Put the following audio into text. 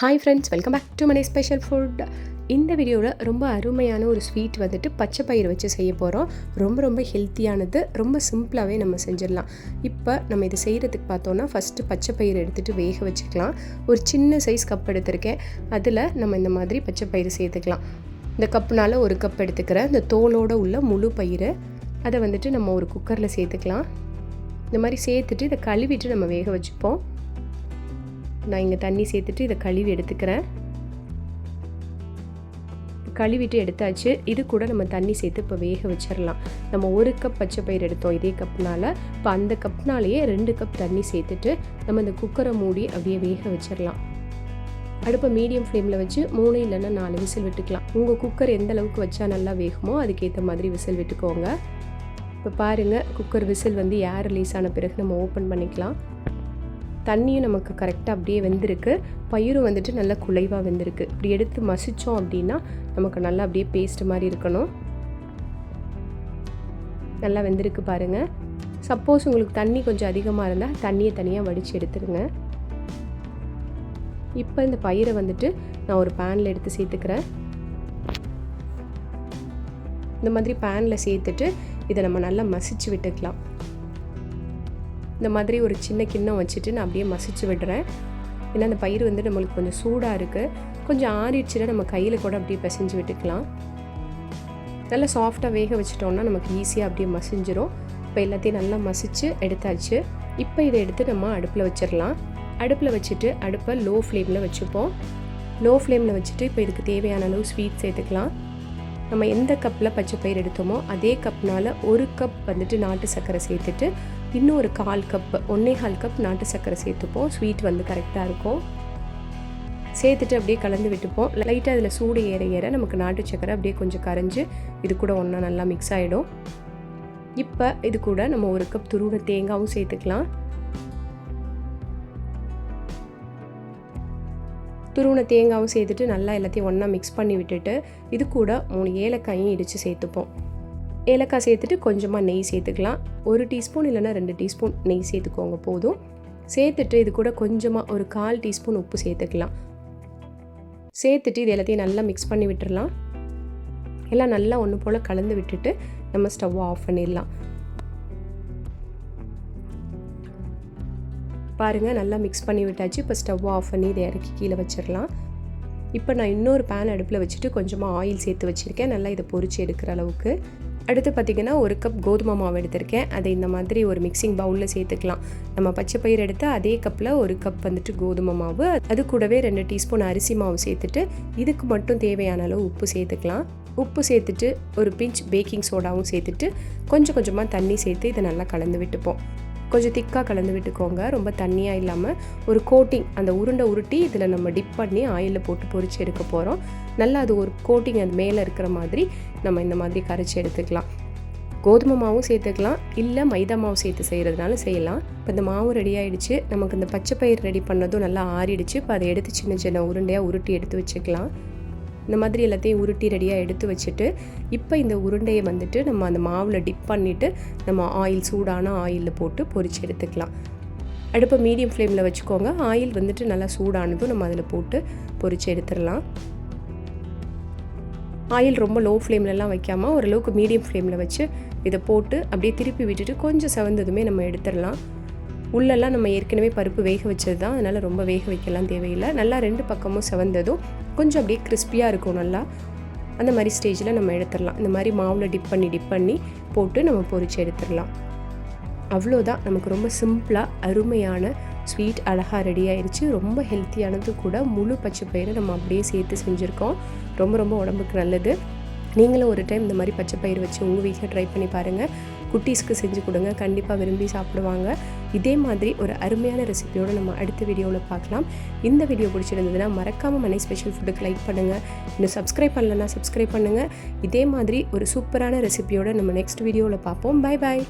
Hi friends welcome back to மனை special food இந்த வீடியோவில் ரொம்ப அருமையான ஒரு ஸ்வீட் வந்துட்டு பச்சை பயிர் வச்சு செய்ய போகிறோம் ரொம்ப ரொம்ப ஹெல்த்தியானது ரொம்ப சிம்பிளாகவே நம்ம செஞ்சிடலாம். இப்போ நம்ம இதை செய்கிறதுக்கு பார்த்தோன்னா ஃபஸ்ட்டு பச்சை பயிர் எடுத்துகிட்டு வேக வச்சுக்கலாம். ஒரு சின்ன சைஸ் கப் எடுத்திருக்கேன். அதில் நம்ம இந்த மாதிரி பச்சை பயிர் சேர்த்துக்கலாம். இந்த கப்புனால் ஒரு கப் எடுத்துக்கிறேன். இந்த தோலோடு உள்ள முழு பயிர் அதை வந்துட்டு நம்ம ஒரு குக்கரில் சேர்த்துக்கலாம். இந்த மாதிரி சேர்த்துட்டு இதை கழுவிட்டு நம்ம வேக வச்சுப்போம். நான் இங்கே தண்ணி சேர்த்துட்டு இதை கழுவி எடுத்துக்கிறேன். கழுவிட்டு எடுத்தாச்சு. இது கூட நம்ம தண்ணி சேர்த்து இப்போ வேக வச்சிடலாம் நம்ம ஒரு கப் பச்சை பயிர் எடுத்தோம் இதே கப்னால் இப்போ அந்த கப்னாலேயே ரெண்டு கப் தண்ணி சேர்த்துட்டு நம்ம இந்த குக்கரை மூடி அப்படியே வேக வச்சிடலாம் அடுப்பை மீடியம் ஃப்ளேமில் வச்சு மூணு இல்லைன்னா நாலு விசில் விட்டுக்கலாம். உங்கள் குக்கர் எந்த அளவுக்கு வச்சா நல்லா வேகுமோ அதுக்கேற்ற மாதிரி விசில் விட்டுக்கோங்க. இப்போ பாருங்கள் குக்கர் விசில் வந்து ஏர் ரிலீஸ் ஆன பிறகு நம்ம ஓப்பன் பண்ணிக்கலாம். தண்ணியும் நமக்கு கரெக்டாக அப்படியே வெந்திருக்கு. பயிரும் வந்துட்டு நல்லா குலைவாக வெந்திருக்கு. இப்படி எடுத்து மசித்தோம் அப்படின்னா நமக்கு நல்லா அப்படியே பேஸ்ட் மாதிரி இருக்கணும். நல்லா வெந்திருக்கு பாருங்கள் சப்போஸ் உங்களுக்கு தண்ணி கொஞ்சம் அதிகமாக இருந்தால் தண்ணியை தனியாக வடித்து எடுத்துருங்க இப்போ இந்த பயிரை வந்துட்டு நான் ஒரு பேனில் எடுத்து சேர்த்துக்கிறேன். இந்த மாதிரி பேனில் சேர்த்துட்டு இதை நம்ம நல்லா மசிச்சு விட்டுக்கலாம். இந்த மாதிரி ஒரு சின்ன கிண்ணம் வச்சுட்டு நான் அப்படியே மசிச்சு விடுறேன். ஏன்னா அந்த பயிர் வந்து நம்மளுக்கு கொஞ்சம் சூடாக இருக்குது கொஞ்சம் ஆறிடுச்சுன்னா நம்ம கையில் கூட அப்படியே பிசைஞ்சு விட்டுக்கலாம். நல்லா சாஃப்டாக வேக வச்சிட்டோம்னா நமக்கு ஈஸியாக அப்படியே மசிஞ்சிரும். இப்போ எல்லாத்தையும் நல்லா மசிச்சு எடுத்தாச்சு. இப்போ இதை எடுத்து நம்ம அடுப்பில் வச்சிடலாம். அடுப்பில் வச்சுட்டு அடுப்பை லோ ஃப்ளேமில் வச்சுப்போம். லோ ஃப்ளேமில் வச்சுட்டு இப்போ இதுக்கு தேவையான அளவு ஸ்வீட் சேர்த்துக்கலாம். நம்ம எந்த கப்பில் பச்சை பயிர் எடுத்தோமோ அதே கப்னால் ஒரு கப் வந்துட்டு நாட்டு சர்க்கரை சேர்த்துட்டு இன்னும் ஒரு கால் கப் ஒன்றே கால் கப் நாட்டு சர்க்கரை சேர்த்துப்போம். ஸ்வீட் வந்து கரெக்டாக இருக்கும். சேர்த்துட்டு அப்படியே கலந்து விட்டுப்போம். லைட்டாக அதில் சூடு ஏற ஏற நமக்கு நாட்டு சர்க்கரை அப்படியே கொஞ்சம் கரைஞ்சி இது கூட ஒன்றா நல்லா மிக்ஸ் ஆகிடும் இப்போ இது கூட நம்ம ஒரு கப் துருவின தேங்காவும் சேர்த்துக்கலாம். துருவின தேங்காவும் சேர்த்துட்டு நல்லா எல்லாத்தையும் ஒன்றா மிக்ஸ் பண்ணி விட்டுட்டு இது கூட மூணு ஏலக்காயும் இடித்து சேர்த்துப்போம். ஏலக்காய் சேர்த்துட்டு கொஞ்சமாக நெய் சேர்த்துக்கலாம். ஒரு டீஸ்பூன் இல்லைனா ரெண்டு டீஸ்பூன் நெய் சேர்த்துக்கோங்க போதும். சேர்த்துட்டு இது கூட கொஞ்சமாக ஒரு கால் டீஸ்பூன் உப்பு சேர்த்துக்கலாம். சேர்த்துட்டு இது எல்லாத்தையும் நல்லா மிக்ஸ் பண்ணி விட்டுடலாம் எல்லாம் நல்லா ஒன்று போல் கலந்து விட்டுட்டு நம்ம ஸ்டவ்வை ஆஃப் பண்ணிடலாம். பாருங்கள் நல்லா மிக்ஸ் பண்ணி விட்டாச்சு. இப்போ ஸ்டவ் ஆஃப் பண்ணி இதை இறக்கி கீழே வச்சிடலாம். இப்போ நான் இன்னொரு பேன் அடுப்பில் வச்சுட்டு கொஞ்சமாக ஆயில் சேர்த்து வச்சுருக்கேன். நல்லா இதை பொறிச்சு எடுக்கிற அளவுக்கு. அடுத்து பார்த்திங்கன்னா ஒரு கப் கோதுமை மாவு எடுத்திருக்கேன். அதை இந்த மாதிரி ஒரு மிக்சிங் பவுலில் சேர்த்துக்கலாம். நம்ம பச்சை பயிர் எடுத்து அதே கப்பில் ஒரு கப் வந்துட்டு கோதுமை மாவு. அது கூடவே ரெண்டு டீஸ்பூன் அரிசி மாவு சேர்த்துட்டு இதுக்கு மட்டும் தேவையான அளவு உப்பு சேர்த்துக்கலாம். உப்பு சேர்த்துட்டு ஒரு பிஞ்ச் பேக்கிங் சோடாவும் சேர்த்துட்டு கொஞ்சம் கொஞ்சமாக தண்ணி சேர்த்து இதை நல்லா கலந்து விட்டுப்போம். கொஞ்சம் திக்காக கலந்து விட்டுக்கோங்க. ரொம்ப தண்ணியாக இல்லாமல் ஒரு கோட்டிங் அந்த உருண்டை உருட்டி இதில் நம்ம டிப் பண்ணி ஆயிலில் போட்டு பொறிச்சு எடுக்க போகிறோம் நல்லா அது ஒரு கோட்டிங் அது மேலே இருக்கிற மாதிரி நம்ம இந்த மாதிரி கரைச்சி எடுத்துக்கலாம். கோதுமை மாவும் சேர்த்துக்கலாம். இல்லை மைதா மாவு சேர்த்து செய்கிறதுனால செய்யலாம். இப்போ இந்த மாவு ரெடி ஆகிடுச்சு நமக்கு இந்த பச்சை பயிர் ரெடி பண்ணதும் நல்லா ஆறிடுச்சு. இப்போ அதை எடுத்து சின்ன சின்ன உருண்டையாக உருட்டி எடுத்து வச்சுக்கலாம். இந்த மாதிரி எல்லாத்தையும் உருட்டி ரெடியாக எடுத்து வச்சுட்டு இப்போ இந்த உருண்டையை வந்துட்டு நம்ம அந்த மாவில் டிப் பண்ணிவிட்டு நம்ம ஆயில் சூடான ஆயிலில் போட்டு பொறிச்சு எடுத்துக்கலாம். அடுப்பை மீடியம் ஃப்ளேமில் வச்சுக்கோங்க. ஆயில் வந்துட்டு நல்லா சூடானதும் நம்ம அதில் போட்டு பொறிச்சு எடுத்துடலாம். ஆயில் ரொம்ப லோ ஃப்ளேம்லலாம் வைக்காமல் ஓரளவுக்கு மீடியம் ஃப்ளேமில் வச்சு இதை போட்டு அப்படியே திருப்பி விட்டுட்டு கொஞ்சம் செவந்ததுமே நம்ம எடுத்துடலாம். உள்ளெல்லாம் நம்ம ஏற்கனவே பருப்பு வேக வச்சது தான். அதனால் ரொம்ப வேக வைக்கலாம் தேவையில்லை. நல்லா ரெண்டு பக்கமும் செவந்ததும் கொஞ்சம் அப்படியே கிறிஸ்பியாக இருக்கும் நல்லா. அந்த மாதிரி ஸ்டேஜில் நம்ம எடுத்துடலாம். இந்த மாதிரி மாவில் டிப் பண்ணி டிப் பண்ணி போட்டு நம்ம பொறிச்சு எடுத்துடலாம். அவ்வளோதான் நமக்கு ரொம்ப சிம்பிளாக அருமையான ஸ்வீட் அழகாக ரெடி ஆயிடுச்சு ரொம்ப ஹெல்த்தியானது கூட முழு பச்சை பயிரை நம்ம அப்படியே சேர்த்து செஞ்சுருக்கோம். ரொம்ப ரொம்ப உடம்புக்கு நல்லது. நீங்களும் ஒரு டைம் இந்த மாதிரி பச்சை பயிர் வச்சு உங்கள் வீட்டில் ட்ரை பண்ணி பாருங்கள் குட்டீஸ்க்கு செஞ்சு கொடுங்க. கண்டிப்பாக விரும்பி சாப்பிடுவாங்க. இதே மாதிரி ஒரு அருமையான ரெசிபியோடு நம்ம அடுத்த வீடியோவில் பார்க்கலாம். இந்த வீடியோ பிடிச்சிருந்ததுன்னா மறக்காமல் மனை ஸ்பெஷல் ஃபுட்டுக்கு லைக் பண்ணுங்கள் இன்னும் சப்ஸ்கிரைப் பண்ணலன்னா சப்ஸ்கிரைப் பண்ணுங்கள் இதே மாதிரி ஒரு சூப்பரான ரெசிபியோடு நம்ம நெக்ஸ்ட் வீடியோவில் பார்ப்போம். Bye bye